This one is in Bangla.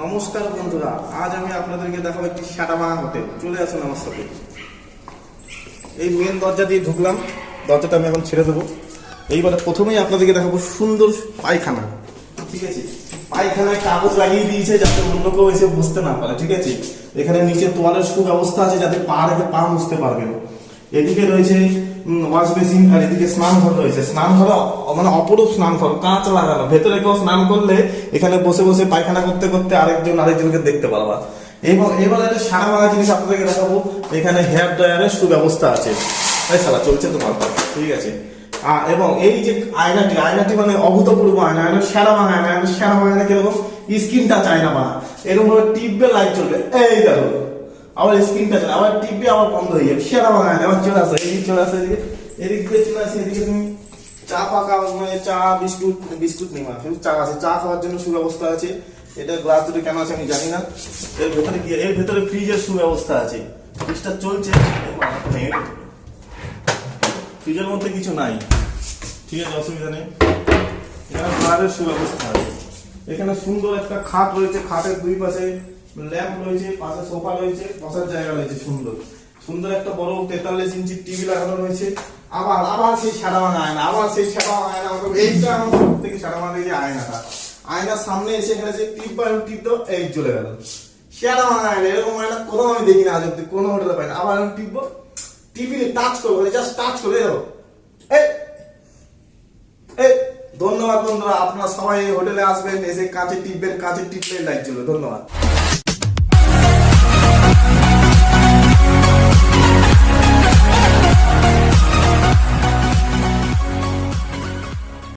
নমস্কার বন্ধুরা, আজ আমি আপনাদেরকে দেখাবো একটি সাটামাঙা হোটেল। চলে আসুন আমার সাথে। এই মেন দরজা দিয়ে ঢুকলাম। দরজাটা আমি এখন ছেড়ে দেবো। এইবারে প্রথমেই আপনাদেরকে দেখাবো সুন্দর পায়খানা। ঠিক আছে? পায়খানায় কাগজ লাগিয়ে দিয়েছে যাতে অন্য কেউ এসে বুঝতে না পারে। ঠিক আছে? এখানে নিচে তোয়ালের সুব্যবস্থা আছে যাতে পা রেখে পা মুছতে পারবেন। এদিকে রয়েছে ওয়াশ বেসিন আর এদিকে স্নান ঘর রয়েছে। স্নান ঘর মানে অপরূপ স্নান ঘর, কাঁচ লাগানো। ভেতরে কেউ স্নান করলে এখানে বসে বসে পায়খানা করতে করতে আরেকজন, আরেকজনকে দেখতে পারবা। এবং এবার একটা সারা মারা জিনিস আপনাদেরকে দেখাবো, এখানে হেয়ার ড্রায়ারের সুব্যবস্থা আছে। তাই সারা চলছে তোমার ঠিক আছে? এবং এই যে আয়নাটি আয়নাটি মানে অভূতপূর্ব আয়না আয়না সেরা ভাঙা আয়না আয়না সেরা ভাঙা কীরকম? স্ক্রিন টাচ আয়না ভাঙা এরকম ভাবে টিপবে লাইট চলবে এই দেখো আবার স্ক্রিন টাচ আবার টিপবে আবার বন্ধ হয়ে যাবে সেরা ভাঙা আয়না আবার চলে আসে, এদিকে চলে আসে, এদিকে, এদিক দিয়ে চলে আসে, এদিকে তুমি চা পাকা মানে চা, বিস্কুট বিস্কুট নেই মা শুধু চা আছে, চা খাওয়ার জন্য সুব্যবস্থা আছে, এটা গ্লাস দুটো কেন আছে আমি জানি না, এর ভেতরে কি এর ভেতরে ফ্রিজের সুব্যবস্থা আছে ফ্রিজটা চলছে। ফ্রিজের মধ্যে কিছু নাই, ঠিক আছে, অসুবিধা নেই, এখানে খাটের সুব্যবস্থা আছে, এখানে সুন্দর একটা খাট রয়েছে, খাটের দুই পাশে ল্যাম্প রয়েছে, পাশে সোফা রয়েছে, বসার জায়গা রয়েছে, সুন্দর। সুন্দর একটা বড় তেতাল্লিশ ইঞ্চি টিভি লাগানো রয়েছে। আবার আবার সেই সাদা ভাঙা আয়না, আবার সেই সাদা ভাঙা আয়না এইটা সব থেকে সাদা ভাঙা যে আয়নাটা, আয়নার সামনে এসে এখানে যে টিপ বা টিপ দাও এই চলে গেল। সাদা ভাঙা আয়না, এরকম আয়না কোথাও আমি দেখি না আজ কোনো হোটেলে পাই না আবার আমি টিপবো টিভিতে টাচ করব জাস্ট টাচ করে যাব এই ধন্যবাদ বন্ধুরা, আপনারা সবাই হোটেলে আসবেন, এসে কাছে টিপবেন কাছে টিপবেন লাইট চলবে ধন্যবাদ।